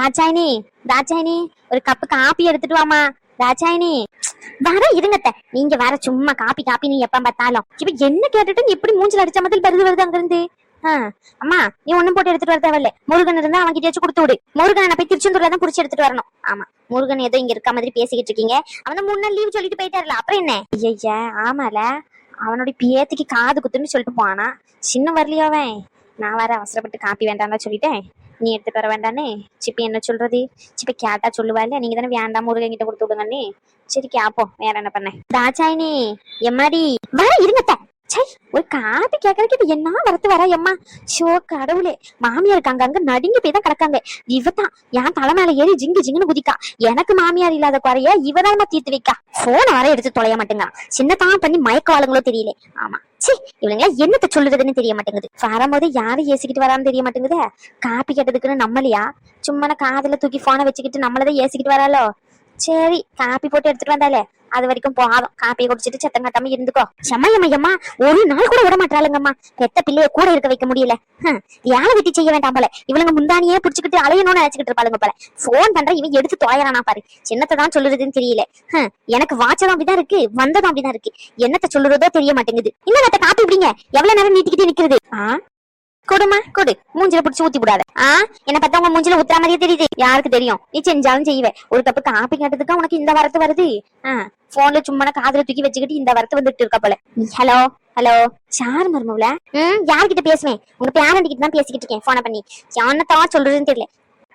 ராஜாயினி ராஜாயினி ஒரு cup copy எடுத்துட்டு வாமா ராஜாயினி வர இருங்கத்த நீங்க வேற சும்மா காப்பி காப்பி நீ எப்ப பார்த்தாலும். இப்ப என்ன கேட்டுட்டு நீ எப்படி மூஞ்சில அடிச்ச மாதிரி பருது வருது அங்கிருந்து? அம்மா நீ ஒண்ணும் போட்டு எடுத்துட்டு வர தேவையில்ல. முருகன் இருந்தா அவன் கிட்ட கொடுத்து விடு. முருகனை போய் திருச்செந்தூர்ல தான் புடிச்சு எடுத்துட்டு வரணும். ஆமா முருகன் ஏதோ இங்க இருக்க மாதிரி பேசிக்கிட்டு இருக்கீங்க. அவன் தான் மூணு நாள் லீவ் சொல்லிட்டு போயிட்டாருல. அப்புறம் என்ன? ஐயா ஆமால. அவனுடைய பேத்திக்கு காது குத்துன்னு சொல்லிட்டு போனா சின்ன வரலையோ அவன்? நான் வேற அவசரப்பட்டு காப்பி வேண்டாம்னு சொல்லிட்டேன். நீ எடுத்துட்டு வர வேண்டானே? சிப்பி என்ன சொல்றது? சிப்பி கேட்டா சொல்லுவா இல்ல நீங்க தானே வேண்டாம் முருகன் கிட்ட கொடுத்து விடுங்கன்னு. சரி கேப்போம். வேற என்ன பண்ண? தாச்சாயினி எம்மாடி? வர இருங்கத்த சை ஒரு காப்பி கேட்கறதுக்கு இது என்ன வரத்து வர எம்மா? ஷோ கடவுளே. மாமியார் இருக்காங்க அங்க நடுங்கி போய் தான் கிடக்காங்க. இவதான் என் தலை மேல ஏறி ஜிங்கு ஜிங்குன்னு குதிக்கா. எனக்கு மாமியார் இல்லாத குறைய இவதான் தீர்த்து வைக்கா. போன வர எடுத்து தொலைய மாட்டேங்க சின்னதான் பண்ணி மயக்கவாளுங்களோ தெரியல. ஆமா. சி இவங்க என்னத்த சொல்லுறதுன்னு தெரிய மாட்டேங்குது. வரும்போது யாரும் ஏசிக்கிட்டு வரான்னு தெரிய மாட்டேங்குதே? காப்பி கேட்டதுக்குன்னு நம்மளையா? சும்மா காதல காதுல தூக்கி போனை வச்சுக்கிட்டு நம்மளதான் ஏசிக்கிட்டு வராளோ? சரி காப்பி போட்டு எடுத்துட்டு வந்தாலே அது வரைக்கும் போதும் காப்பியை குடிச்சிட்டு சத்தம் கட்டாம இருந்துக்கோ. செம்மையம்மையம்மா ஒரு நாள் கூட விட மாட்டாளுங்கம்மா. பெத்த பிள்ளைய கூட இருக்க வைக்க முடியல. ஹம், வேலை வெட்டி செய்ய வேண்டாம் போல. இவளுங்க முந்தானியே புடிச்சுக்கிட்டு அலையணும்னு நினைச்சுக்கிட்டு இருப்பாளுங்க போல. போன் பண்ற இவன் எடுத்து தொலைறானா பாரு. என்னத்தை தான் சொல்லுறதுன்னு தெரியல. ஹம், எனக்கு வாட்சதும் அப்படிதான் இருக்கு வந்ததும் அப்படிதான் இருக்கு. என்னத்த சொல்லுறதோ தெரிய மாட்டேங்குது. இன்னும் காப்பி விடுங்க எவ்வளவு நேரம் நீட்டிக்கிட்டே நிக்கிறது? கொடுமா கொடு. மூஞ்சில புடிச்சு ஊத்தி விடாத ஆ? என்ன பார்த்தா உங்க மூஞ்சில ஊத்துற மாதிரியே தெரியுது. யாருக்கு தெரியும்? நீ செஞ்சாலும் செய்வே. ஒரு கப்பு காப்பி கேட்டதுக்கு உனக்கு இந்த வரத்து வருது. ஆ. போன்ல சும்மா காதுல தூக்கி வச்சுக்கிட்டு இந்த வரத்து வந்துட்டு இருக்க போல. Hello hello. யார் மருமவுல ம் யார்கிட்ட பேசுவேன்? உங்க பேரண்ட் கிட்ட தான் பேசிக்கிட்டு இருக்கேன். போன பண்ணி. யானத்தான் சொல்றதுன்னு தெரியல.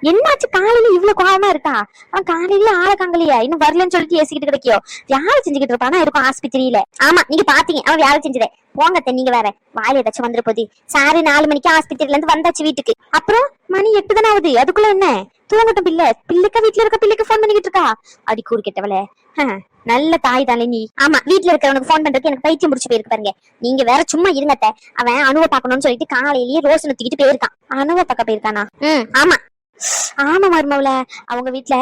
என்னாச்சு காலையில இவ்வளவு கோவமா இருக்கா? அவன் காலையில ஆளக்காங்கலையா இன்னும் வரலன்னு சொல்லிட்டு ஏசிக்கிட்டு கிடைக்கியோ? யாரை செஞ்சுக்கிட்டு இருப்பானா? இருக்கும் ஆஸ்பத்திரியில. ஆமா நீங்க பாத்தீங்க. அவன் வேலை செஞ்சதே. போங்க அத்தை, நீங்க வேற. வாயில ஏதாச்சும் வந்துட போகுது சாரி நாலு மணிக்கு ஆஸ்பத்திரியில இருந்து வந்தாச்சு வீட்டுக்கு. அப்புறம் மணி எட்டு தானே ஆகுது? அதுக்குள்ள என்ன? தூங்கட்டும் பிள்ளை. பிள்ளைக்கா வீட்டுல இருக்க பிள்ளைக்கு ஃபோன் பண்ணிக்கிட்டு இருக்கா? அடி கூறு கெட்டவளே. நல்ல தாய் தானே நீ. ஆமா வீட்டுல இருக்கிறவனுக்கு ஃபோன் பண்றதுக்கு எனக்கு பைத்தியம் முடிச்சு போயிருக்கு பாருங்க. நீங்க வேற சும்மா இருங்க அத்தை. அவன் அணுவை பார்க்கணும்னு சொல்லிட்டு காலையிலேயே ரோஸ் தூக்கிட்டு போயிருக்கான். அணுவை பார்க்க போயிருக்கானா? ம். ஆமா ஆமா மருமவுல அவங்க வீட்டுல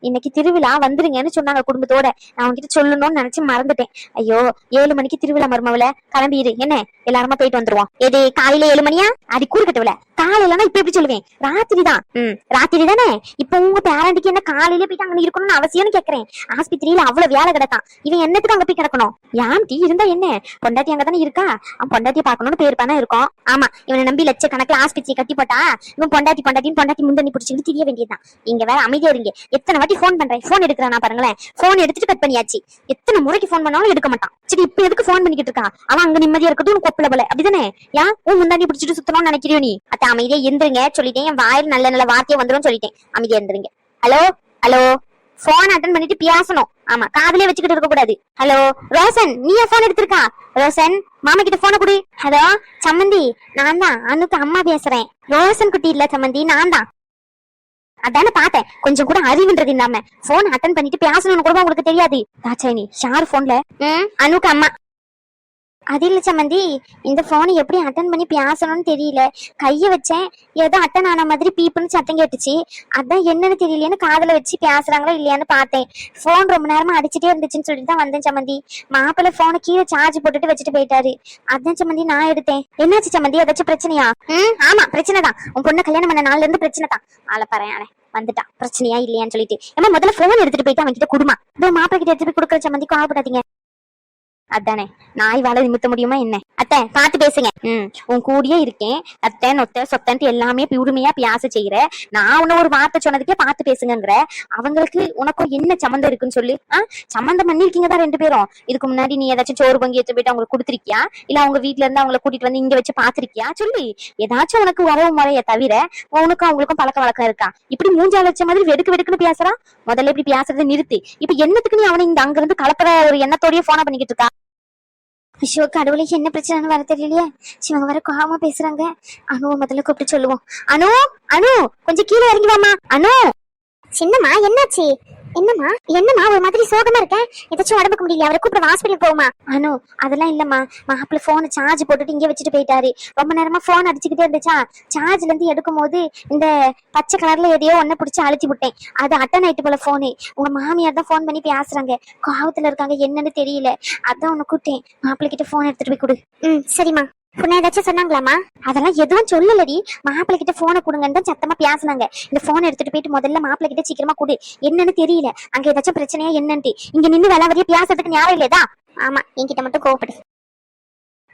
இன்னைக்கு திருவிழா வந்துருங்கன்னு சொன்னாங்க குடும்பத்தோட. நான் உங்ககிட்ட சொல்லணும்னு நினைச்சு மறந்துட்டேன். ஐயோ ஏழு மணிக்கு திருவிழா மருமவுல கிளம்பிடு என்ன? எல்லாருமா போயிட்டு வந்துருவோம். எது காலையில ஏழு மணியா? அடி கூறு கட்டுவல காலையிலனா இப்ப எப்படி சொல்லுவேன்? ராத்திரி தான் ம் ராத்திரி தானே இப்ப உங்க பேரண்டிக்கு என்ன காலையில போயிட்டு அங்க இருக்கணும்னு அவசியம்னு கேக்குறேன். ஆஸ்பத்திரியில அவ்வளவு வேலை கிடக்கான் இவன் என்னத்துக்கு அங்க போய் கிடக்கணும்? யாம் டீ இருந்தா என்ன? பொண்டாட்டி அங்க தானே இருக்கா? அவன் பொண்டாட்டிய பாக்கணும்னு பேருப்பானா இருக்கும் ஆமா இவனை நம்பி லட்சக்கணக்கில் ஆஸ்பத்திரி கட்டி போட்டா இவன் பொண்டாட்டி பொண்டாட்டின்னு பொண்டாட்டி முந்தனி முடிச்சுட்டு தெரிய வேண்டியதுதான். இங்க வேற அமைதியா இருங்க. எத்தனை வாட்டி ஃபோன் பண்றேன்? ஃபோன் எடுக்கிறானா பாருங்களேன். ஃபோன் எடுத்துட்டு கட் பண்ணியாச்சு. எத்தனை முறைக்கு ஃபோன் பண்ணாலும் எடுக்க மாட்டான். சரி இப்ப எதுக்கு ஃபோன் பண்ணிக்கிட்டு இருக்கா அவன் அங்க நிம்மதியா இருக்கட்டும் கொப்பல போல. அப்படிதானே? ஏன் உன் முந்தாண்டி பிடிச்சிட்டு சுத்தணும்னு நினைக்கிறியோ நீ? அத்த அமைதியா இருந்துருங்க சொல்லிட்டேன். என் வாயில் நல்ல நல்ல வார்த்தையை வந்துடும் சொல்லிட்டேன். அமைதியா இருந்துருங்க ஹலோ ஹலோ போன் அட்டன் பண்ணிட்டு பேசணும் ஆமா காதலே வச்சுக்கிட்டு இருக்க கூடாது. ஹலோ ரோசன் நீ போன் எடுத்திருக்கா? ரோசன் மாமா கிட்ட போன கொடு. ஹலோ சம்மந்தி நான் தான் அனுக்கு அம்மா பேசுறேன். ரோசன் குட்டி இல்ல சம்மந்தி நான் தான் அதானே பார்த்தேன். கொஞ்சம் கூட அறிவுன்றது இல்லாம. போன் அட்டன் பண்ணிட்டு பேசணும்னு கூட உங்களுக்கு தெரியாது. தாச்சாயினி யார் போன்ல அனுக்கு அம்மா. அது இல்ல சம்மந்தி இந்த போனை எப்படி அட்டன் பண்ணி பேசணும்னு தெரியல. கைய வச்சேன் ஏதோ அட்டன் ஆன மாதிரி பீப்புன்னு சத்தம் கேட்டுச்சு. அதான் என்னன்னு தெரியலையேன்னு காதுல வச்சு பேசுறாங்களா இல்லையான்னு பார்த்தேன். போன் ரொம்ப நேரமா அடிச்சுட்டே இருந்துச்சுன்னு சொல்லிட்டு தான் வந்தேன் சம்மந்தி மாப்பிள்ள போனை கீழே சார்ஜ் போட்டுட்டு வச்சுட்டு போயிட்டாரு. அதான் சம்மந்தி நான் எடுத்தேன். என்னாச்சு சம்மந்தி ஏதாச்சும் பிரச்சனையா? ம்? ஆமா பிரச்சனை தான். உன் பொண்ணை கல்யாணம் பண்ண நாள்ல இருந்து பிரச்சனை தான். ஆள பாரு வந்துட்டான் பிரச்சனையா இல்லையான்னு சொல்லிட்டு. ஏமா முதல்ல போன் எடுத்துட்டு போயிட்டு அவன் கிட்ட குடுமா. மாப்பிள்ளை கிட்ட எடுத்துட்டு போய் கொடுக்குற சம்மந்தி கோவப்படாதீங்க. அதானே? நாய் வாழ நிமித்த முடியுமா என்ன? அத்தை பார்த்து பேசுங்க. ம் உன் கூடயே இருக்கேன். அத்தை நொத்த சொத்தன்ட்டு எல்லாமே உரிமையா பியாச செய்யற. நான் உன்ன ஒரு வார்த்தை சொன்னதுக்கே பார்த்து பேசுங்கிற அவங்களுக்கு உனக்கும் என்ன சம்மந்தம் இருக்குன்னு சொல்லி. ஆ சம்மந்தம் பண்ணிருக்கீங்க தான் ரெண்டு பேரும். இதுக்கு முன்னாடி நீ ஏதாச்சும் சோறு பங்கி எடுத்து போயிட்டு அவங்களுக்கு கொடுத்துருக்கியா? இல்ல அவங்க வீட்டுல இருந்து அவங்கள கூட்டிட்டு வந்து இங்க வச்சு பாத்திருக்கியா சொல்லி. ஏதாச்சும் உனக்கு உறவு முறைய தவிர உனக்கும் அவங்களுக்கும் பழக்க வழக்கம் இருக்கா? இப்படி மூஞ்சா வச்ச மாதிரி வெடுக்கு வெடுக்குன்னு பேசுறா முதல்ல இப்படி பேசுறதை நிறுத்தி. இப்ப என்னத்துக்கு நீ அவனை இங்க அங்க இருந்து கலப்புற ஒரு எண்ணத்தோடய போனா பண்ணிக்கிட்டு இருக்கா? ஐயோ கடவுளே என்ன பிரச்சனைன்னு வர தெரியலையே. சிவங்க வர கோபமா பேசுறாங்க. அனுவை முதல்ல கூப்பிட்டு சொல்லுவோம். அனு அனு கொஞ்சம் கீழே இறங்கி வாமா அனு. சின்னம்மா என்னாச்சு? என்னம்மா? என்னம்மா? ஒரு மாதிரி சோகமா இருக்க? ஏதாச்சும் உடம்புக்கு முடியல அவரை கூப்பிட ஹாஸ்பிட்டல் போகுமா அனு அதெல்லாம் இல்லம்மா. மாப்பிள்ள போன் சார்ஜ் போட்டுட்டு இங்கே வச்சுட்டு போயிட்டாரு. ரொம்ப நேரமா போன் அடிச்சுக்கிட்டே இருந்துச்சா? சார்ஜ்ல இருந்து எடுக்கும் போது இந்த பச்சை கலர்ல எதையோ ஒன்ன பிடிச்சி அழுத்தி விட்டேன். அது அட்டன் ஆயிட்டு போல போனு உங்க மாமியார் தான் ஃபோன் பண்ணி பேசுறாங்க. கோவத்துல இருக்காங்க என்னன்னு தெரியல. அதான் உன்னை கூப்பிட்டேன். மாப்பிள்ளை கிட்ட போன் எடுத்துட்டு போய் கொடு. ம் சரிம்மா. உன்னை ஏதாச்சும் சொன்னாங்களாமா அதெல்லாம் எதுவும் சொல்லலடி. மாப்பிள்ள கிட்ட போனை கொடுங்கன்னு தான் சத்தமா பேசுனாங்க. இந்த போன் எடுத்துட்டு போயிட்டு முதல்ல மாப்பிள்ள கிட்ட சீக்கிரமா கொடு. என்னன்னு தெரியல. அங்க ஏதாச்சும் பிரச்சனையா என்னன்ட்டு. இங்க நின்னு வேலை வரைய பேசுறதுக்கு ஞாபகம் இல்லையதா ஆமா என்கிட்ட மட்டும் கோவப்படு.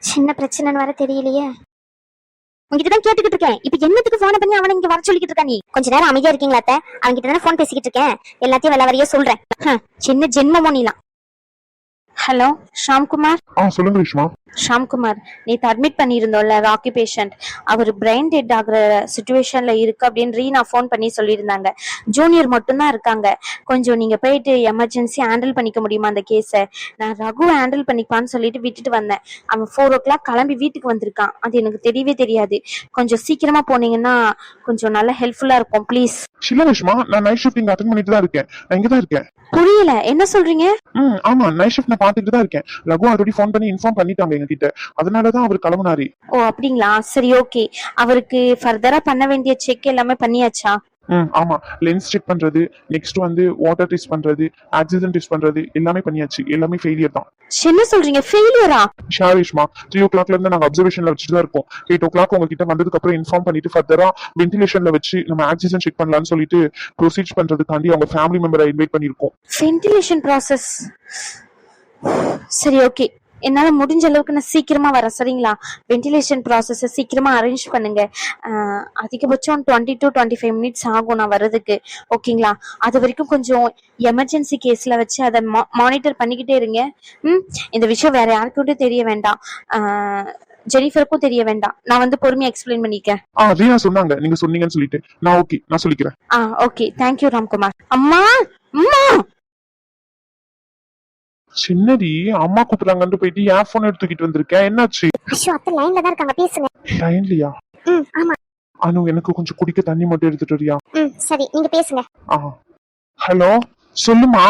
சின்ன பிரச்சனைன்னு வர தெரியலையே. உங்ககிட்ட தான் கேட்டுக்கிட்டு இருக்கேன். இப்ப என்னத்துக்கு போன பண்ணி அவனை இங்க வர சொல்லிக்கிட்டு இருக்கா நீ? கொஞ்ச நேரம் அமைதியா இருக்கீங்களா அத்தை? அவன்கிட்ட தானே போன் பேசிக்கிட்டு இருக்கேன். எல்லாத்தையும் வேலை வரைய சொல்றேன். சின்ன ஜென்மமோ நீலாம். ஹலோ ஷாம்குமார்? ஆ சொல்லுங்க விஷ்மா ஷாம்குமார் நேற்று அட்மிட் பண்ணியிருந்தோம்ல ராக்கி பேஷண்ட் அவர் பிரெயின் டெட் ஆகுற சுச்சுவேஷன்ல இருக்கு அப்படின்னு ரீனா ஃபோன் பண்ணி சொல்லியிருந்தாங்க. ஜூனியர் மட்டும்தான் இருக்காங்க. கொஞ்சம் நீங்க போயிட்டு எமர்ஜென்சி ஹேண்டில் பண்ணிக்க முடியுமா அந்த கேஸை நான் ரகுவை ஹேண்டில் பண்ணிப்பான்னு சொல்லிட்டு விட்டுட்டு வந்தேன். அவன் ஃபோர் ஓ கிளாக் கிளம்பி வீட்டுக்கு வந்திருக்கான். அது எனக்கு தெரியவே தெரியாது. கொஞ்சம் சீக்கிரமா போனீங்கன்னா கொஞ்சம் நல்லா ஹெல்ப்ஃபுல்லா இருக்கும் ப்ளீஸ் இல்ல விஷ்மா நான் நைட் ஷிஃப்ட் இங்க அட்டன் பண்ணிட்டு தான் இருக்கேன். நான் இங்க தான் இருக்கேன். புரியல. என்ன சொல்றீங்க? ம் ஆமா நைட் ஷிஃப்ட் நான் பாத்துட்டு தான் இருக்கேன். ரகு ஆல்ரெடி ஃபோன் பண்ணி இன்ஃபார்ம் பண்ணிட்டாங்க எங்க கிட்ட அதனால தான் அவர் கிளம்புனாரு. ஓ அப்படிங்களா? சரி ஓகே அவருக்கு ஃபர்தரா பண்ண வேண்டிய செக் எல்லாமே பண்ணியாச்சா? ம் ஆமா. லென்ஸ் செக் பண்றது நெக்ஸ்ட் வந்து வாட்டர் டெஸ்ட் பண்றது ஆக்சிஜன் டெஸ்ட் பண்றது எல்லாமே பண்ணியாச்சு. எல்லாமே ஃபெயிலியர் தான். என்ன சொல்றீங்க? ஃபெயிலியரா ஷா விஷ்மா த்ரீ ஓ கிளாக்ல இருந்து நாங்க அப்சர்வேஷன்ல வச்சுட்டு தான் இருக்கோம். எயிட் ஓ கிளாக் உங்ககிட்ட வந்ததுக்கு அப்புறம் இன்ஃபார்ம் பண்ணிட்டு ஃபர்தரா வென்டிலேஷன்ல வச்சு நம்ம ஆக்சிஜன் செக் பண்ணலாம்னு சொல்லிட்டு ப்ரொசீட் பண்றதுக்காண்டி அவங்க ஃபேமிலி மெம்பரை இன்வைட் பண்ணிருக்கோம் வென்டிலேஷன் ப்ராசஸ் சரி ஓகே என்னால முடிஞ்ச அளவுக்கு நான் சீக்கிரமா வரேன் சரிங்களா? வென்டிலேஷன் ப்ராசஸை சீக்கிரமா அரேஞ்ச் பண்ணுங்க. அதிகபட்சம் twenty to twenty five minutes ஆகும் நான் வர்றதுக்கு. ஓகேங்களா அது வரைக்கும் கொஞ்சம் எமர்ஜென்சி கேஸ்ல வச்சு அதை மானிட்டர் பண்ணிக்கிட்டே இருங்க. ம்? இந்த விஷயம் வேற யாருக்கிட்டும் தெரிய வேண்டாம். ஜெனிஃபருக்கும் தெரிய வேண்டாம். நான் வந்து பொறுமையா எக்ஸ்பிளைன் பண்ணிக்கேன் ஆ ரீனா சொன்னாங்க. நீங்க சொன்னீங்கன்னு சொல்லிட்டு. நான் ஓகே நான் சொல்லிக்கிறேன். ஆ ஓகே தேங்க்யூ ராம்குமார் அம்மா! அம்மா! சின்னடி அம்மா கூப்பிடுறாங்கன்னு போயிட்டு என் போன் எடுத்துக்கிட்டு வந்திருக்கேன் என்னாச்சு? அஷோ அத்தை லைன்ல தான் இருக்காங்க பேசுங்க. லைன்லயா ம் ஆமா. அனு எனக்கு கொஞ்சம் குடிக்க தண்ணி மட்டும் எடுத்துட்டு வரியா? ம் சரி நீங்க பேசுங்க. ஆ. ஹலோ? சொல்லுமா?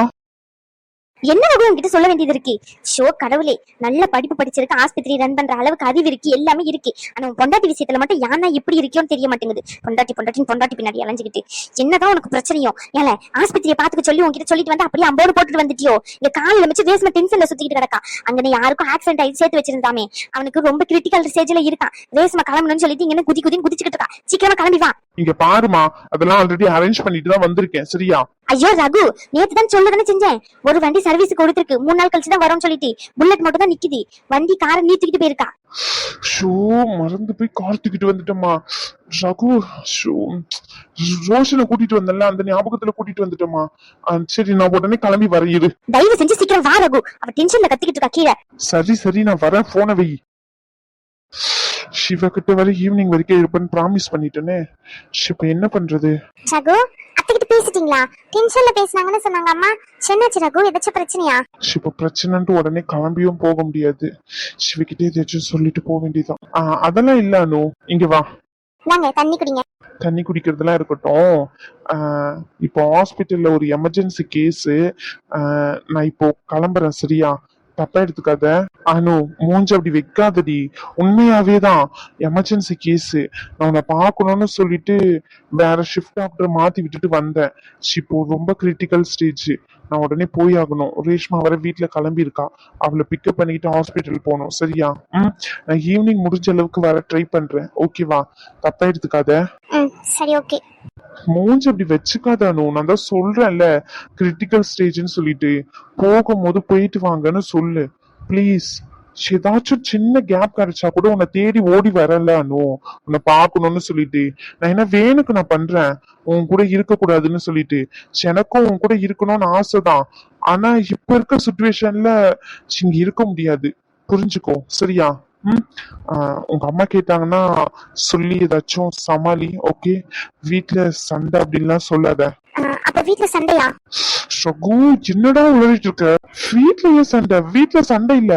என்ன ரகு உங்ககிட்ட சொல்ல வேண்டியது இருக்கு? ஷோ கடவுளே. நல்ல படிப்பு படிச்சிருக்கு ஆஸ்பத்திரி ரன் பண்ற அளவுக்கு அறிவு இருக்கு எல்லாமே இருக்கு. ஆனா உன் பொண்டாட்டி விஷயத்துல மட்டும் யானா இப்படி இருக்கியோன்னு தெரிய மாட்டேங்குது. பொண்டாட்டி பொண்டாட்டி பொண்டாட்டி பின்னாடி அலைஞ்சுக்கிட்டு. என்னதான் உனக்கு பிரச்சனையோ? ஏல ஆஸ்பத்திரியை பாத்துக்க சொல்லி உன்கிட்ட சொல்லிட்டு வந்து அப்படியே அம்போடு போட்டுட்டு வந்துட்டியோ? இந்த காலையில வச்சு ரேஸ்ம டென்ஷன்ல சுத்திக்கிட்டு கிடக்கா. அங்க யாருக்கும் ஆக்சிடென்ட் ஆகி சேர்த்து வச்சிருந்தாமே. அவனுக்கு ரொம்ப கிரிட்டிக்கல் ஸ்டேஜ்ல இருக்கான் ரேஸ்ம கிளம்பணும்னு சொல்லிட்டு இங்க குதி குதின்னு குதிச்சுக்கிட்டு இருக்கா. சீக்கிரமா கிளம்பி வா. இங்க பாருமா அதெல்லாம் ஆல்ரெடி அரேஞ்ச் பண்ணிட்டு தான் வந்திருக்கேன். சரியா? ஐயோ ரகு நேத்து தான் சொல்லதானே செஞ்சேன். ஒரு வண்டி சர்வீஸ் கொடுத்துருக்கு. மூணு நாள் கழிச்சு தான் வரோம்னு சொல்லிட்டு. புல்லட் மட்டும் தான் நிக்குது. வண்டி காரை நீட்டிக்கிட்டு போயிருக்கா. ஷோ மறந்து போய் கார் தூக்கிட்டு வந்துட்டோமா ரகு ஷோ ரோஷனை கூட்டிட்டு வந்தேன்ல அந்த ஞாபகத்துல கூட்டிட்டு வந்துட்டோமா சரி நான் உடனே கிளம்பி வரேன் இரு. தயவு செஞ்சு சீக்கிரம் வா ரகு. அவ டென்ஷன்ல கத்திக்கிட்டு இருக்கா கீழே. சரி சரி நான் வரேன் போனை வை. சிவ கிட்ட வரை ஈவினிங் வரைக்கும் இருப்பேன்னு ப்ராமிஸ் பண்ணிட்டேனே. இப்ப என்ன பண்றது? ரகு அத்தைகிட்ட பேசிட்டீங்களா? டென்ஷன்ல பேசுனாங்கன்னு சொன்னாங்க. அம்மா சின்னாச்சு ரகு ஏதாச்சும் பிரச்சனையா? இப்ப பிரச்சனைன்ட்டு உடனே கிளம்பியும் போக முடியாது. சிவகிட்டே ஏதாச்சும் சொல்லிட்டு போக வேண்டியதுதான். ஆ, அதெல்லாம் இல்ல அனு. இங்க வா. நாங்க தண்ணி குடிங்க. தண்ணி குடிக்கிறதுலாம் இருக்கட்டும். இப்போ ஹாஸ்பிட்டல்ல ஒரு எமர்ஜென்சி கேஸ் நான் இப்போ கிளம்புறேன். சரியா? தப்பா எடுத்துக்காத. அனு மூஞ்சி அப்படி வைக்காதடி. உண்மையாவே தான் எமர்ஜென்சி கேஸ் நான் உன்னை பார்க்கணும்னு சொல்லிட்டு வேற ஷிஃப்ட் டாக்டர் மாத்தி விட்டுட்டு வந்தேன். இப்போ ரொம்ப கிரிட்டிக்கல் ஸ்டேஜ் நான் உடனே போய் ஆகணும் ரேஷ்மா வர வீட்டுல கிளம்பி இருக்கா அவளை பிக்கப் பண்ணிக்கிட்டு ஹாஸ்பிட்டல் போகணும். சரியா? ம். நான் ஈவினிங் முடிஞ்ச அளவுக்கு வர ட்ரை பண்றேன். ஓகேவா தப்பா எடுத்துக்காத. சரி ஓகே மூஞ்சி அப்படி வச்சுக்காத அனு. நான் தான் சொல்றேன்ல. கிரிட்டிக்கல் ஸ்டேஜ்னு சொல்லிட்டு. போகும்போது போயிட்டு வாங்கன்னு சொல்லு. ப்ளீஸ் ஏதாச்சும் சின்ன கேப் கிடைச்சா கூட உன்னை தேடி ஓடி வரல அனு. உன்னை பாக்கணும்னு சொல்லிட்டு. நான் என்ன வேணுக்கு நான் பண்றேன்? உன் கூட இருக்க கூடாதுன்னு சொல்லிட்டு. எனக்கும் உன் கூட இருக்கணும்னு ஆசைதான். ஆனா இப்ப இருக்க சுச்சுவேஷன்ல இங்க இருக்க முடியாது. புரிஞ்சுக்கோ. சரியா? ம்? ஆஹ் உங்க அம்மா கேட்டாங்கன்னா சொல்லி ஏதாச்சும் சமாளி ஓகே வீட்டுல சண்டை அப்படின்லாம் சொல்லாத. அப்ப வீட்ல சண்டையா? ஷகு என்னடா உளறிட்டு இருக்க? வீட்ல ஏன் சண்டை வீட்ல சண்டை இல்ல.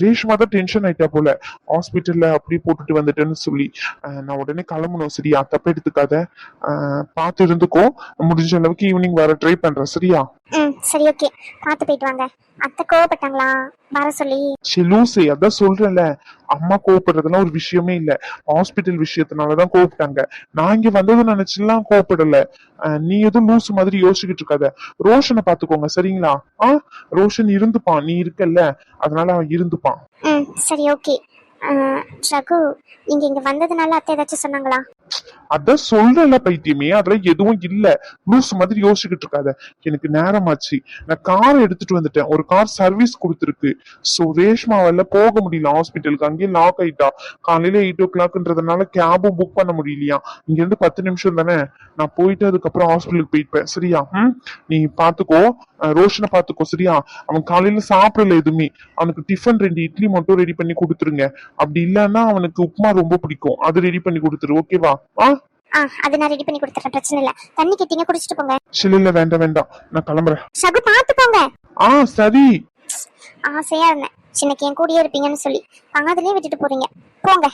ரேஷ்மா தான் டென்ஷன் ஆயிட்டா போல. ஹாஸ்பிட்டல்ல அப்படியே போட்டுட்டு வந்துட்டேன்னு சொல்லி. நான் உடனே கிளம்பணும். சரியா தப்பு எடுத்துக்காத. அஹ் பார்த்து இருந்துக்கோ. முடிஞ்ச அளவுக்கு ஈவினிங் வர ட்ரை பண்றேன். சரியா? ம் சரி ஓகே பார்த்து போயிட்டு வாங்க. அத்தை கோவப்பட்டாங்களா? வர சொல்லி. சரி லூசு அதான் சொல்றேன்ல. அம்மா கோவப்படுறதுலாம் ஒரு விஷயமே இல்ல. ஹாஸ்பிட்டல் விஷயத்தினாலதான் கோவப்பட்டாங்க. நான் இங்க வந்தது நினைச்சுலாம் கோவப்படல. நீ எதுவும் லூசு மாதிரி யோசிச்சுக்கிட்டு இருக்காத. ரோஷனை பாத்துக்கோங்க சரிங்களா? ஆ ரோஷன் இருந்துப்பான். நீ இருக்கல்ல. அதனால அவன் இருந்துப்பான். ம் சரி ஓகே. ரகு நீங்க இங்க வந்ததுனால அத்தை ஏதாச்சும் சொன்னாங்களா? அதான் சொல்றல பைத்தியமே அதுல எதுவும் இல்ல. லூஸ் மாதிரி யோசிச்சுக்கிட்டு இருக்காத. எனக்கு நேரமாச்சு. நான் கார் எடுத்துட்டு வந்துட்டேன். ஒரு கார் சர்வீஸ் கொடுத்துருக்கு. சோ ரேஷ்மாவால போக முடியல. ஹாஸ்பிட்டலுக்கு அங்கேயே லாக் ஆயிட்டா. காலையில எயிட் ஓ கிளாக்ன்றதுனால கேபும் புக் பண்ண முடியலையா? இங்க இருந்து பத்து நிமிஷம் தானே? நான் போயிட்டு அதுக்கப்புறம் ஹாஸ்பிட்டலுக்கு போயிட்டேன் சரியா? ஹம் நீ பாத்துக்கோ. ரோஷனை பாத்துக்கோ. சரியா? அவன் காலையில சாப்பிடல எதுவுமே. அவனுக்கு டிஃபன் ரெண்டு இட்லி மட்டும் ரெடி பண்ணி கொடுத்துருங்க. அப்படி இல்லைன்னா அவனுக்கு உப்புமா ரொம்ப பிடிக்கும். அது ரெடி பண்ணி கொடுத்துரு. ஓகேவா ஆ? ஆ அது நான் ரெடி பண்ணி கொடுத்துறேன் பிரச்சனை இல்ல. தண்ணி கேட்டீங்க குடிச்சிட்டு போங்க. சில இல்ல வேண்டாம் வேண்டாம். நான் கிளம்புறேன். ரகு பார்த்து போங்க ஆ சரி. ஆசையா இருந்தேன். சின்னக்கு என் கூடயே இருப்பீங்கன்னு சொல்லி. பாதிலே விட்டுட்டு போறீங்க. போங்க.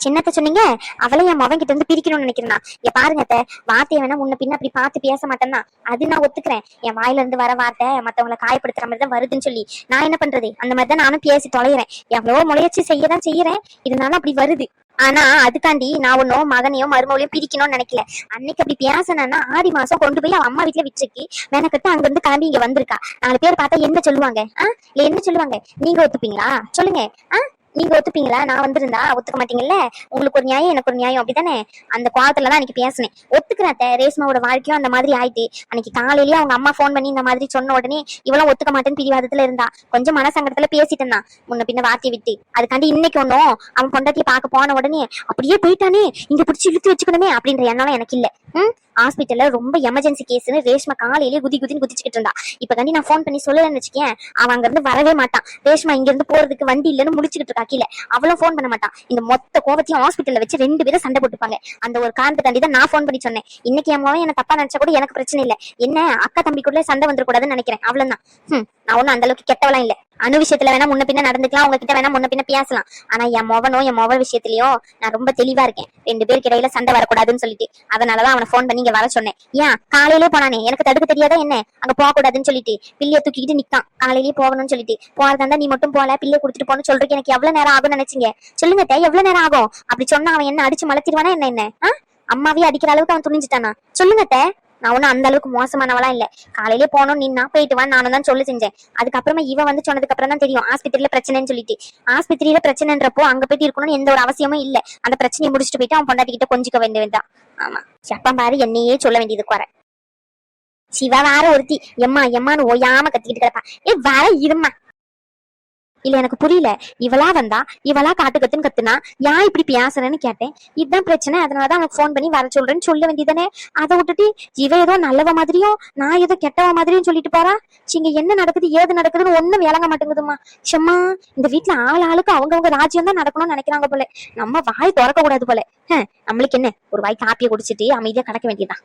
சின்னத்த சொன்னீங்க அவளை என் மவன் கிட்ட இருந்து பிரிக்கணும்னு நினைக்கிறேன். இங்க பாருங்க அத்தை வார்த்தையை வேணா முன்ன பின்ன அப்படி பார்த்து பேச மாட்டேன்னா. அது நான் ஒத்துக்கிறேன். என் வாயில இருந்து வர வார்த்தை மத்தவங்களை காயப்படுத்துற மாதிரி தான் வருதுன்னு சொல்லி. நான் என்ன பண்றது? அந்த மாதிரி தான் நானும் பேசி தொலைகிறேன். எவ்வளவோ முயற்சி செய்யதான் செய்யறேன் இருந்தாலும் அப்படி வருது. ஆனா அதுக்காண்டி நான் ஒன்னும் மகனையும் மருமகளையும் பிரிக்கணும்னு நினைக்கல. அன்னைக்கு அப்படி பேசினா ஆடி மாசம் கொண்டு போய் அவன் அம்மா வீட்டுல விட்டுருக்கு. மெனக்கட்டு அங்க இருந்து கிளம்பி இங்க வந்திருக்கா. நாலு பேர் பார்த்தா என்ன சொல்லுவாங்க? ஆஹ் இல்ல என்ன சொல்லுவாங்க? நீங்க ஒத்துப்பீங்களா? சொல்லுங்க. ஆஹ் நீங்க ஒத்துப்பீங்களா? நான் வந்திருந்தா ஒத்துக்க மாட்டீங்கல்ல? உங்களுக்கு ஒரு நியாயம் எனக்கு ஒரு நியாயம். அப்படிதானே அந்த கோவத்துல தான் அன்னைக்கு பேசினேன். ஒத்துக்கிறேன் அத்தை, ரேஷ்மாவோட வாழ்க்கையும் அந்த மாதிரி ஆயிட்டு. அன்னைக்கு காலையிலேயே அவங்க அம்மா ஃபோன் பண்ணி இந்த மாதிரி சொன்ன உடனே இவளும் ஒத்துக்க மாட்டேன்னு பிடிவாதத்துல இருந்தா. கொஞ்சம் மனசங்கடத்துல பேசிட்டு இருந்தான். முன்ன பின்ன வார்த்தை விட்டு. அதுக்காண்டி இன்னைக்கு ஒன்னும் அவன் பொண்டாட்டியை பார்க்க போன உடனே அப்படியே போயிட்டானே. இங்க பிடிச்சி இழுத்து வச்சுக்கணுமே அப்படின்ற எண்ணம் எனக்கு இல்ல. ம்? ஹாஸ்பிட்டல்ல ரொம்ப எமர்ஜென்சி கேஸ்னு ரேஷ்மா காலையிலேயே குதி குதின்னு குதிச்சுக்கிட்டு இருந்தா. இப்ப கண்டி நான் ஃபோன் பண்ணி சொல்லலன்னு வச்சுக்கேன் அவன் அங்க இருந்து வரவே மாட்டான். ரேஷ்மா இங்க இருந்து போறதுக்கு வண்டி இல்லைன்னு முடிச்சுக்கிட்டு இருக்கா கீழே. அவளும் ஃபோன் பண்ண மாட்டான். இந்த மொத்த கோவத்தையும் ஹாஸ்பிட்டல்ல வச்சு ரெண்டு பேரும் சண்டை போட்டுப்பாங்க. அந்த ஒரு காரணத்துக்காண்டி தான் நான் ஃபோன் பண்ணி சொன்னேன். இன்னைக்கு என் என்ன தப்பா நினைச்சா கூட எனக்கு பிரச்சனை இல்லை. என்ன அக்கா தம்பிக்குள்ள சண்டை வந்துடக்கூடாதுன்னு நினைக்கிறேன். அவ்வளவுதான். நான் ஒன்னும் அந்த அளவுக்கு கெட்டவெல்லாம் இல்ல. அணு விஷயத்துல வேணா முன்ன பின்ன நடந்துக்கலாம். உங்ககிட்ட வேணா முன்ன பின்ன பேசலாம். ஆனா என் மொவனோ என் மொவல் விஷயத்திலயோ நான் ரொம்ப தெளிவா இருக்கேன். ரெண்டு பேருக்கு இடையில சண்டை வரக்கூடாதுன்னு சொல்லிட்டு. அதனாலதான் அவனை போன் பண்ணி இங்க வர சொன்னேன். ஏன்? காலையிலே போனானே. எனக்கு தடுக்க தெரியாதா என்ன? அங்க போக கூடாதுன்னு சொல்லிட்டு. பிள்ளைய தூக்கிட்டு நிக்கான். காலையிலேயே போகணும்னு சொல்லிட்டு. போறதா இருந்தா நீ மட்டும் போல. பிள்ளைய கொடுத்துட்டு போன சொல்றதுக்கு எனக்கு எவ்வளவு நேரம் ஆகும்னு நினைச்சீங்க? சொல்லுங்க தே எவ்வளவு நேரம் ஆகும்? அப்படி சொன்னா அவன் என்ன அடிச்சு மலத்திடுவானா என்ன என்ன? அம்மாவே அடிக்கிற அளவுக்கு அவன் துணிஞ்சிட்டானா? சொல்லுங்க தே நான் ஒண்ணு அந்த அளவுக்கு மோசமானவளா இல்ல. காலையிலே போனோம் நின்னா போயிட்டு வா நானும் தான் சொல்லி செஞ்சேன். அதுக்கப்புறமா இவ வந்து சொன்னதுக்கு அப்புறம் தான் தெரியும் ஆஸ்பத்திரியில பிரச்சனைன்னு சொல்லிட்டு. ஆஸ்பத்திரியில பிரச்சனைன்றப்போ அங்க போயிட்டு இருக்கணும்னு எந்த ஒரு அவசியமும் இல்ல. அந்த பிரச்சனையை முடிச்சுட்டு போயிட்டு அவன் பொண்டாட்டிக்கிட்ட கொஞ்சிக்க வேண்டிய வேண்டாம் ஆமா. எப்பம் பாரு என்னையே சொல்ல வேண்டியது குறை. சிவா வேற ஒருத்தி. எம்மா எம்மான்னு ஓயாம கத்திக்கிட்டு கிடப்பா. ஏ வேற இருமா இல்ல எனக்கு புரியல. இவளா வந்தா இவளா காட்டு கத்துன்னு கத்துனா ஏன் இப்படி பேசுறேன்னு கேட்டேன். இதுதான் பிரச்சனை. அதனாலதான் அவனுக்கு ஃபோன் பண்ணி வர சொல்றேன்னு சொல்ல வேண்டியதானே? அதை விட்டுட்டு இவ ஏதோ நல்லவ மாதிரியும் நான் ஏதோ கெட்டவ மாதிரியும் சொல்லிட்டு போறா? சிங்க என்ன நடக்குது ஏது நடக்குதுன்னு ஒண்ணும் விளங்க மாட்டேங்குதுமா சும்மா இந்த வீட்டுல ஆள் ஆளுக்கு அவங்கவுங்க ராஜ்யம் தான் நடக்கணும்னு நினைக்கிறாங்க போல. நம்ம வாய் திறக்க கூடாது போல. ஹம், நம்மளுக்கு என்ன? ஒரு வாய் காப்பியை குடிச்சிட்டு அமைதியா கிடக்க வேண்டியதுதான்.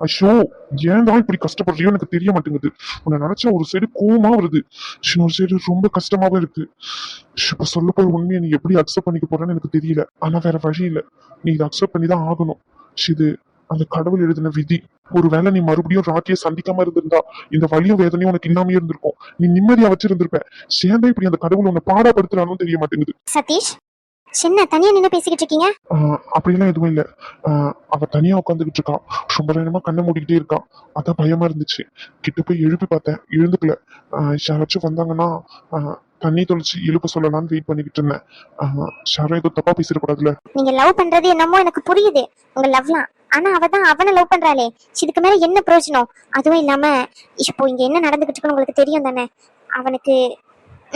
ஐயோ ஏன் தான் இப்படி கஷ்டப்படுறியோ எனக்கு தெரிய மாட்டேங்குது. உன்னை நினைச்சா ஒரு சைடு கோவமா வருது. இன்னொரு சைடு ரொம்ப கஷ்டமாவும் இருக்கு. ஷ், இப்ப சொல்ல போய் உண்மையை நீ எப்படி அக்செப்ட் பண்ணிக்க போறேன்னு எனக்கு தெரியல. ஆனா வேற வழி இல்ல. நீ இதை அக்செப்ட் பண்ணி தான் ஆகணும். இது அந்த கடவுள் எழுதின விதி. ஒருவேளை நீ மறுபடியும் ராக்கியை சந்திக்காம இருந்திருந்தா இந்த வலியும் வேதனையும் உனக்கு இல்லாம இருந்திருக்கும். நீ நிம்மதியா வச்சிருந்திருப்ப. சேர்ந்தா இப்படி அந்த கடவுள் உன்னை பாடப்படுத்துறானு தெரிய மாட்டேங்குது. சதீஷ் சின்ன தனியா நின்னு பேசிக்கிட்டு இருக்கீங்க? அப்படிலாம் எதுவும் இல்ல. அவ தனியா உட்காந்துக்கிட்டு இருக்கா. ரொம்ப நேரமா கண்ணை மூடிக்கிட்டே இருக்கா. அதான் பயமா இருந்துச்சு. கிட்ட போய் எழுப்பி பார்த்தேன். எழுந்துக்கல. யாராச்சும் வந்தாங்கன்னா தண்ணி தொளிச்சு எழுப்ப சொல்லலாம்னு வெயிட் பண்ணிக்கிட்டு இருந்தேன். யாரும் எதுவும் தப்பா பேசிடக்கூடாதுல நீங்க லவ் பண்றது என்னமோ எனக்கு புரியுது. உங்க லவ்லாம் ஆனா அவ தான் அவனை லவ் பண்றாளே. இதுக்கு மேல என்ன பிரயோஜனம்? அதுவும் இல்லாம இப்போ இங்க என்ன நடந்துகிட்டு இருக்குன்னு உங்களுக்கு தெரியும் தானே? அவனுக்கு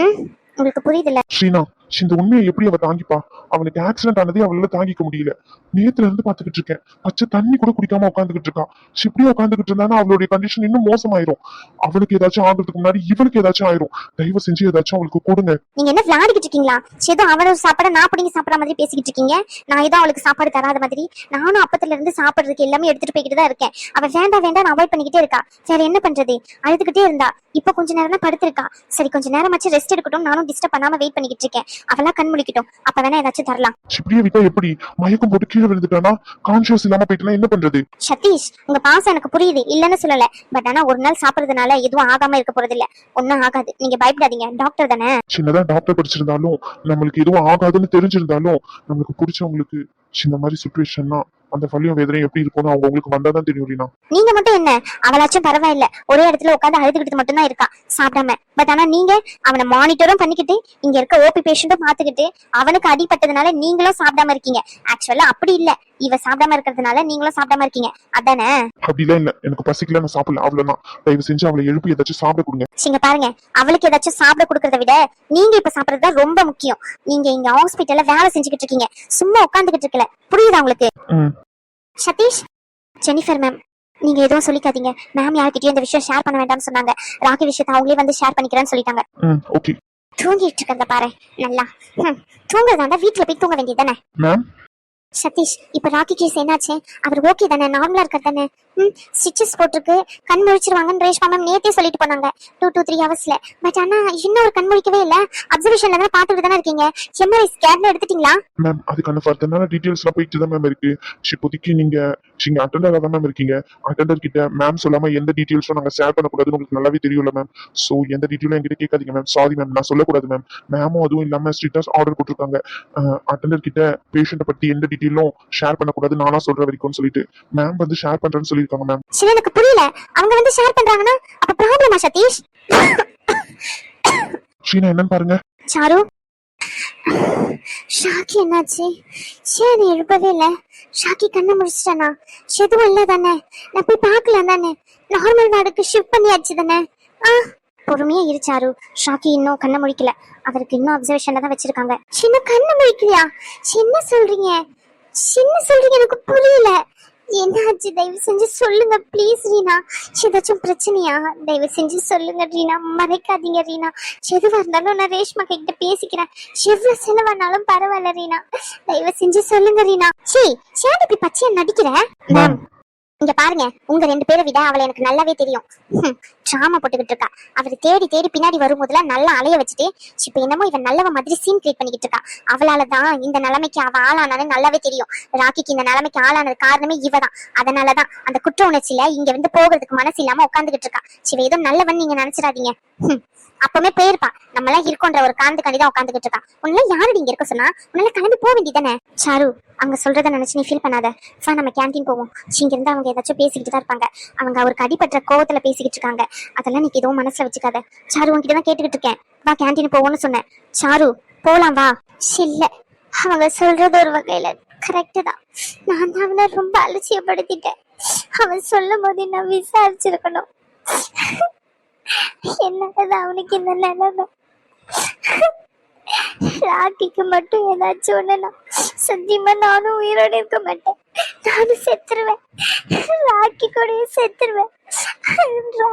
ம்? உங்களுக்கு புரியுதுல்ல? ஸ்ரீனா இந்த உண்மையை எப்படி அவ தாங்கிப்பா? அவளுக்கு ஆக்சிடென்ட் ஆனதே அவளால தாங்கிக்க முடியல. நேத்துல இருந்து பாத்துக்கிட்டு இருக்கேன். பச்சை தண்ணி கூட குடிக்காம உட்காந்துக்கிட்டு இருக்கா. சி, இப்படியே உட்காந்துக்கிட்டு இருந்தானா அவளுடைய கண்டிஷன் இன்னும் மோசமாயிரும். அவளுக்கு ஏதாச்சும் ஆகுறதுக்கு முன்னாடி இவளுக்கு ஏதாச்சும் ஆயிரும். தயவு செஞ்சு ஏதாச்சும் அவளுக்கு கொடுங்க. நீங்க என்ன விளையாடிக்கிட்டு இருக்கீங்களா? ஏதோ அவரோட சாப்பாட நான் பிடிங்க சாப்பிடற மாதிரி பேசிக்கிட்டு இருக்கீங்க. நான் ஏதோ அவளுக்கு சாப்பாடு தராத மாதிரி. நானும் அப்பத்துல இருந்து சாப்பிடுறதுக்கு எல்லாமே எடுத்துட்டு போய்கிட்டு தான் இருக்கேன். அவ வேண்டாம் வேண்டாம் அவாய்ட் பண்ணிக்கிட்டே இருக்கா. சரி என்ன பண்றது? அழுதுகிட்டே இருந்தா. இப்ப கொஞ்ச நேரம் தான் படுத்திருக்கா. சரி கொஞ்ச நேரமாச்சு ரெஸ்ட் எடுக்கட்டும். நானும் டிஸ்டர்ப் பண்ணாம வெயிட் பண்ணிக்கிட்டு இருக்கேன். அவளா கண் முழிக்கட்டும். அப்ப வேணா ஏதாச்சும் தரலாம். இப்படியே விட்டா எப்படி? மயக்கம் போட்டு கீழே விழுந்துட்டானா? கான்சியஸ் இல்லாம போயிட்டுனா? என்ன பண்றது? சதீஷ் உங்க பாசம் எனக்கு புரியுது. இல்லன்னு சொல்லல. பட் ஆனா ஒரு நாள் சாப்பிடுறதுனால எதுவும் ஆகாம இருக்க போறது இல்ல ஒன்னும் ஆகாது. நீங்க பயப்படாதீங்க. டாக்டர் தானே? சின்னதா டாக்டர் படிச்சிருந்தாலும் நம்மளுக்கு எதுவும் ஆகாதுன்னு தெரிஞ்சிருந்தாலும் நம்மளுக்கு பிடிச்சவங்களுக்கு இந்த மாதிரி சுச்சுவேஷன்னா அந்த வலியும் வேதனையும் எப்படி இருக்கும்னு அவங்க உங்களுக்கு வந்தாதான் தெரியும் ரீனா நீங்க மட்டும் என்ன? அவளாச்சும் பரவாயில்ல. ஒரே இடத்துல உட்காந்து அழுதுகிட்டு மட்டும்தான் இருக்கான் சாப்பிடாம. பட் ஆனா நீங்க அவனை மானிட்டரும் பண்ணிக்கிட்டு இங்க இருக்க ஓபி பேஷண்டும் பாத்துக்கிட்டு அவனுக்கு அடிபட்டதுனால நீங்களும் சாப்பிடாம இருக்கீங்க. ஆக்சுவலா அப்படி இல்ல. இவ சாப்பிடாம இருக்கிறதுனால நீங்களும் சாப்பிடாம இருக்கீங்க. அதானே? அப்படிலாம் இல்ல. எனக்கு பசிக்கல நான் சாப்பிடல. அவ்வளவுதான். தயவு செஞ்சு அவளை எழுப்பி ஏதாச்சும் சாப்பிட கொடுங்க. நீங்க பாருங்க. அவளுக்கு ஏதாச்சும் சாப்பிட கொடுக்கறத விட நீங்க இப்ப சாப்பிடுறது தான் ரொம்ப முக்கியம். நீங்க இங்க ஹாஸ்பிட்டல்ல வேலை செஞ்சுக்கிட்டு இருக்கீங்க. சும்மா உட்காந்துக்கிட்டு இருக்கல. புரியுதா உங்களுக்கு? ம். சதீஷ்? ஜெனிஃபர் மேம் நீங்க எதுவும் சொல்லிக்காதீங்க. மேம் யார்கிட்டயும் இந்த விஷயம் ஷேர் பண்ண வேண்டாம்னு சொன்னாங்க. ராக்கி விஷயத்தை அவங்களே வந்து ஷேர் பண்ணிக்கிறேன்னு சொல்லிட்டாங்க. ம் ஓகே தூங்கிட்டு இருக்கிறத பாரு நல்லா. ஹம், தூங்குறதாண்டா வீட்டுல போய் தூங்க வேண்டியதானே மேம் சதீஷ் இப்ப ராக்கி கேஸ் என்னாச்சு? அவர் ஓகே தானே? நார்மலா இருக்கார் தானே? ஸ்டிச்சஸ் போட்டிருக்கு. கண் முழிச்சிருவாங்கன்னு ரேஷ்மா மேம் நேத்தே சொல்லிட்டு போனாங்க. டூ டூ த்ரீ ஹவர்ஸ்ல பட் ஆனா இன்னும் ஒரு கண் முழிக்கவே இல்ல. அப்சர்வேஷன்ல தான் பாத்துட்டு தானே இருக்கீங்க? எம்ஆர்ஐ ஸ்கேன்ல எடுத்துட்டீங்களா? மேம் அதுக்கான ஃபர்தரான டீடைல்ஸ் எல்லாம் போயிட்டு தான் மேம் இருக்கு. இப்போதைக்கு நீங்க நீங்க அட்டண்டரா தான் மேம் இருக்கீங்க. அட்டண்டர் கிட்ட மேம் சொல்லாம எந்த டீடைல்ஸும் நாங்க ஷேர் பண்ணக்கூடாதுன்னு உங்களுக்கு நல்லாவே தெரியும்ல மேம் சோ எந்த டீடைலும் என்கிட்ட கேட்காதீங்க மேம் சாரி மேம் நான் சொல்லக்கூடாது மேம் மேமும் அதுவும் இல்லாம ஸ்ட்ரிக்டா ஆர்டர் போட்டிருக்காங்க. அட்டண்டர் கிட்ட பேஷண்ட்டை பத்தி எந்த டீடைலும் ஷேர் பண்ணக்கூடாது நானா சொல்ற வரைக்கும்னு சொல்லிட்டு மேம் வந்து ஷேர் பண்றேன்னு சொல்லியிருக்காங்க மேம் சரி எனக்கு புரியல. அவங்க வந்து ஷேர் பண்றாங்கன்னா அப்ப ப்ராப்ளமா சதீஷ்? ஷீனா என்னன்னு பாருங்க. சாரு? ஷாக்கி என்னாச்சு? சரி எழுப்பவே இல்ல. ஷாக்கி கண்ணை முடிச்சிட்டானா எதுவும் இல்ல தானே. நான் போய் பார்க்கலாம் தானே. நார்மல் வார்டுக்கு ஷிஃப்ட் பண்ணியாச்சு தானே. ஆ பொறுமையா இரு சாரு. ஷாக்கி இன்னும் கண்ணை முழிக்கல அவருக்கு இன்னும் அப்சர்வேஷன்ல தான் வச்சிருக்காங்க. சின்ன கண்ணை முழிக்கலையா என்ன சொல்றீங்க? சின்ன சொல்றீங்க? எனக்கு புரியல. என்னாச்சு? தயவு செஞ்சு சொல்லுங்க ப்ளீஸ் ரீனா. ஏதாச்சும் பிரச்சனையா? தயவு செஞ்சு சொல்லுங்க ரீனா. மறைக்காதீங்க ரீனா. எதுவா இருந்தாலும் நான் ரேஷ்மா கிட்ட பேசிக்கிறேன். எவ்வளவு செலவானாலும் பரவாயில்ல ரீனா. தயவு செஞ்சு சொல்லுங்க ரீனா. சீ சேன் இப்படி பச்சையா நடிக்கிற? மேம் இங்க பாருங்க உங்க ரெண்டு பேரை விட அவளை எனக்கு நல்லாவே தெரியும். ட்ராமா போட்டுக்கிட்டு இருக்கா. அவர் தேடி தேடி பின்னாடி வரும்போதெல்லாம் நல்லா அலைய வச்சுட்டு இப்ப என்னமோ இவன் நல்லவ மாதிரி சீன் கிரியேட் பண்ணிக்கிட்டு இருக்கா. அவளால தான் இந்த நிலைமைக்கு அவ ஆளானது நல்லாவே தெரியும். ராக்கிக்கு இந்த நிலைமைக்கு ஆளானது காரணமே இவதான். அதனாலதான் அந்த குற்ற உணர்ச்சியில இங்க வந்து போகிறதுக்கு மனசு இல்லாம உட்காந்துக்கிட்டு இருக்கா. சிவ ஏதோ நல்லவன் நீங்க நினைச்சிடாதீங்க. அப்பவுமே போயிருப்பான் நம்ம எல்லாம் இருக்கோன்ற ஒரு காந்துக்காண்டி தான் உட்காந்துக்கிட்டு இருக்கான். உன்னால யாரு இங்க இருக்க சொன்னா? உன்னால கிளம்பி போக வேண்டியதானே சாரு அவங்க சொல்றத நினைச்சு நீ ஃபீல் பண்ணாத. சார் நம்ம கேண்டீன் போவோம். இங்க இருந்து அவங்க ஏதாச்சும் பேசிக்கிட்டு தான் இருப்பாங்க. அவங்க அவருக்கு அடிபட்ட கோவத்துல பேசிக்கிட்டு இருக்காங்க. அதெல்லாம் நீ எதுவும் மனசுல வச்சுக்காத. சாரு உன்கிட்ட தான் கேட்டுக்கிட்டு இருக்கேன். வா கேண்டீன் போவோம்னு சொன்னேன். சாரு போலாம் வா. இல்ல. அவங்க சொல்றது ஒரு வகையில கரெக்டு தான். நான் தான் அவனை ரொம்ப அலட்சியப்படுத்திட்டேன். அவன் சொல்லும் போது நான் விசாரிச்சிருக்கணும். என்னதான் அவனுக்கு இந்த நிலைமை? ராக்கிக்கு மட்டும் ஏதாச்சும் ஒண்ணுனா சத்தியமா நானும் உயிரோட இருக்க மாட்டேன். நானும் செத்துருவேன். ராக்கி கூடயே செத்துருவேன்.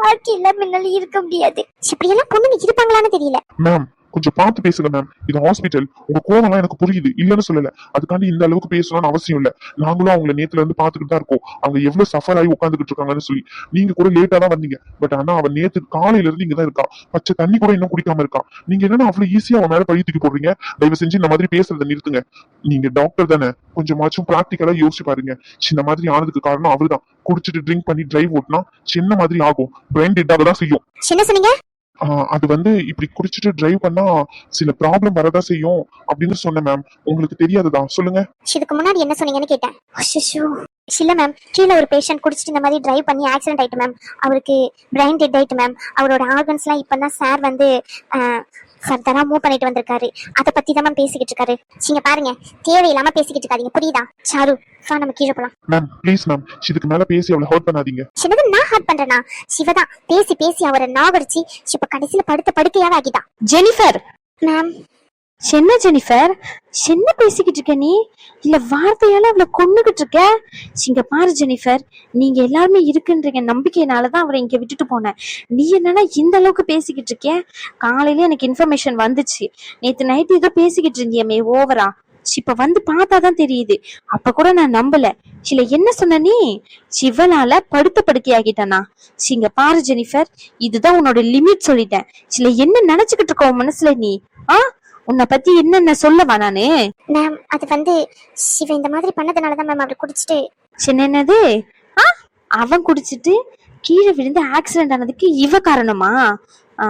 ராக்கி இல்லாம என்னால இருக்க முடியாது. இப்படி எல்லாம் பொண்ணுங்க இருப்பாங்களான்னு தெரியல. மேம் கொஞ்சம் பார்த்து பேசுங்க மேம் இது ஹாஸ்பிட்டல் உங்க கோவம்லாம் எனக்கு புரியுது. இல்லைன்னு சொல்லல. அதுக்காண்டி இந்த அளவுக்கு பேசணும்னு அவசியம் இல்ல. நாங்களும் அவங்கள நேத்துல இருந்து பாத்துக்கிட்டு தான் இருக்கோம். அவங்க எவ்வளவு சஃபர் ஆகி உட்காந்துக்கிட்டு இருக்காங்கன்னு சொல்லி. நீங்க கூட லேட்டா தான் வந்தீங்க. பட் ஆனா அவன் நேத்து காலையில இருந்து இங்க தான் இருக்கா. பச்சை தண்ணி கூட இன்னும் குடிக்காம இருக்கா. நீங்க என்னன்னா அவ்வளவு ஈஸியா அவன் மேல பழி தூக்கி போடுறீங்க. தயவு செஞ்சு இந்த மாதிரி பேசுறதை நிறுத்துங்க. நீங்க டாக்டர் தானே. கொஞ்சமாச்சும் பிராக்டிக்கலா யோசிச்சு பாருங்க. சின்ன மாதிரி ஆனதுக்கு காரணம் அவர்தான். குடிச்சிட்டு ட்ரிங்க் பண்ணி டிரைவ் ஓட்டினா சின்ன மாதிரி ஆகும். பிரெயின் டெட்டாக தான் செய்யும். என்ன சொன்னீங்க? அது வந்து இப்படி குடிச்சிட்டு டிரைவ் பண்ணா சில ப்ராப்ளம் வரதா செய்யும் அப்படின்னு சொன்னேன் மேம் உங்களுக்கு தெரியாதுதான் சொல்லுங்க. இதுக்கு முன்னாடி என்ன சொன்னீங்கன்னு கேட்டேன். இல்ல மேம் கீழே ஒரு பேஷண்ட் குடிச்சிட்டு இந்த மாதிரி டிரைவ் பண்ணி ஆக்சிடென்ட் ஆயிட்டு மேம் அவருக்கு பிரைன் டெட் ஆயிட்டு மேம் அவரோட ஆர்கன்ஸ்லாம் இப்பதான் சார் வந்து ஃபர்தரா மூவ் பண்ணிட்டு வந்திருக்காரு. அதை பத்தி தான் பேசிக்கிட்டு இருக்காரு. நீங்க பாருங்க தேவையில்லாம பேசிக்கிட்டு இருக்காதீங்க. புரியுதா? சாரு வா நம்ம கீழே போலாம். மேம் ப்ளீஸ் மேம் இதுக்கு மேல பேசி அவளை ஹர்ட் பண்ணாதீங்க. சின்னது நான் ஹர்ட் பண்றேனா? சிவதான் பேசி பேசி அவரை நாகடிச்சு இப்ப கடைசியில படுத்த படுக்கையாவே ஆகிட்டா ஜெனிஃபர்! மேம் என்ன ஜெனிஃபர் என்ன பேசிக்கிட்டு இருக்க நீ? இல்ல வார்த்தையால அவளை கொண்டுகிட்டு இருக்க? இங்க பாரு ஜெனிஃபர் நீங்க எல்லாருமே இருக்குன்றீங்க நம்பிக்கையினாலதான் அவரை இங்க விட்டுட்டு போனேன். நீ என்னன்னா இந்த அளவுக்கு பேசிக்கிட்டு இருக்கிய? காலையில எனக்கு இன்ஃபர்மேஷன் வந்துச்சு. நேத்து நைட் ஏதோ பேசிக்கிட்டு இருந்தியமே ஓவரா. இப்ப வந்து பார்த்தாதான் தெரியுது. அப்ப கூட நான் நம்பல. இல்ல என்ன சொன்ன நீ? சிவனால படுத்த படுக்கையாகிட்டானா? சிங்க பாரு ஜெனிஃபர் இதுதான் உன்னோட லிமிட் சொல்லிட்டேன். சில என்ன நினைச்சுக்கிட்டு இருக்க உன் மனசுல நீ? ஆ? உன்னை பத்தி என்னென்ன சொல்லவா நானு? மேம் அது வந்து சிவ இந்த மாதிரி பண்ணதுனால தான் மேம் அவர் குடிச்சிட்டு. சின்ன என்னது? ஆ? அவன் குடிச்சிட்டு கீழே விழுந்து ஆக்சிடென்ட் ஆனதுக்கு இவ காரணமா? ஆ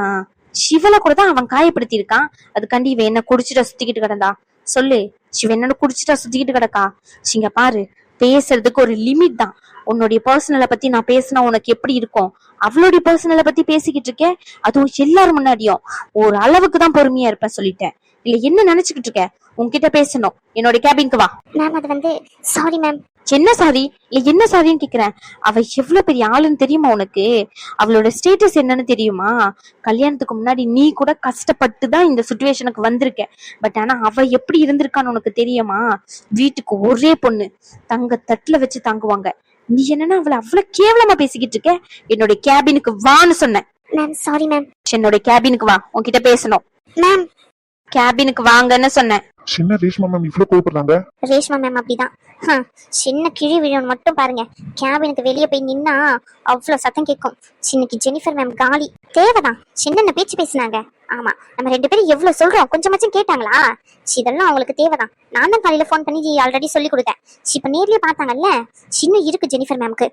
சிவனை கூட தான் அவன் காயப்படுத்தி இருக்கான் அதுக்காண்டி இவன் என்ன குடிச்சிட்டா சுத்திக்கிட்டு கிடந்தா. சொல்லு சிவ என்னோட குடிச்சிட்டா சுத்திக்கிட்டு கிடக்கா? சிங்க பாரு பேசுறதுக்கு ஒரு லிமிட் தான். உன்னுடைய பர்சனலை பத்தி நான் பேசினா உனக்கு எப்படி இருக்கும்? அவளுடைய பர்சனலை பத்தி பேசிக்கிட்டு இருக்கேன் அதுவும் எல்லாரும் முன்னாடியும் ஒரு அளவுக்கு தான் பொறுமையா இருப்பேன் சொல்லிட்டேன். இல்ல என்ன நினைச்சுக்கிட்டு இருக்க? உன்கிட்ட பேசணும். என்னோட கேபினுக்கு வா. மேம் அது வந்து சாரி மேம் என்ன சாரி இல்ல என்ன சாரின்னு கேக்குறேன்? அவ எவ்வளவு பெரிய ஆளுன்னு தெரியுமா உனக்கு? அவளோட ஸ்டேட்டஸ் என்னன்னு தெரியுமா? கல்யாணத்துக்கு முன்னாடி நீ கூட கஷ்டப்பட்டு தான் இந்த சுச்சுவேஷனுக்கு வந்திருக்க. பட் ஆனா அவ எப்படி இருந்திருக்கான்னு உனக்கு தெரியுமா? வீட்டுக்கு ஒரே பொண்ணு. தங்க தட்டுல வச்சு தாங்குவாங்க. நீ என்னன்னா அவளை அவ்வளவு கேவலமா பேசிக்கிட்டு இருக்க? என்னோட கேபினுக்கு வான்னு சொன்னேன் மேம் சாரி மேம் என்னோட கேபினுக்கு வா உன்கிட்ட பேசணும். மேம் கேபினுக்கு வாங்கன்னு சொன்னேன் சின்ன ரேஷ்மா மேம் இவ்வளவு கோவப்படுறாங்க. ரேஷ்மா மேம் அப்படிதான். சின்ன கிழி விழும் மட்டும் பாருங்க. கேபினுக்கு வெளியே போய் நின்னா அவ்வளவு சத்தம் கேட்கும். இன்னைக்கு ஜெனிஃபர் மேம் காலி. தேவைதான் சின்ன பேச்சு பேசினாங்க. ஆமா நம்ம ரெண்டு பேரும் எவ்வளவு சொல்றோம்? கொஞ்சமாச்சும் கேட்டாங்களா? இதெல்லாம் அவங்களுக்கு தேவைதான். நான் தான் காலையில ஃபோன் பண்ணி ஆல்ரெடி சொல்லி கொடுத்தேன். இப்ப நேர்லயே பார்த்தாங்கல்ல? சின்ன இருக்கு ஜெனிஃபர் மேம்க்கு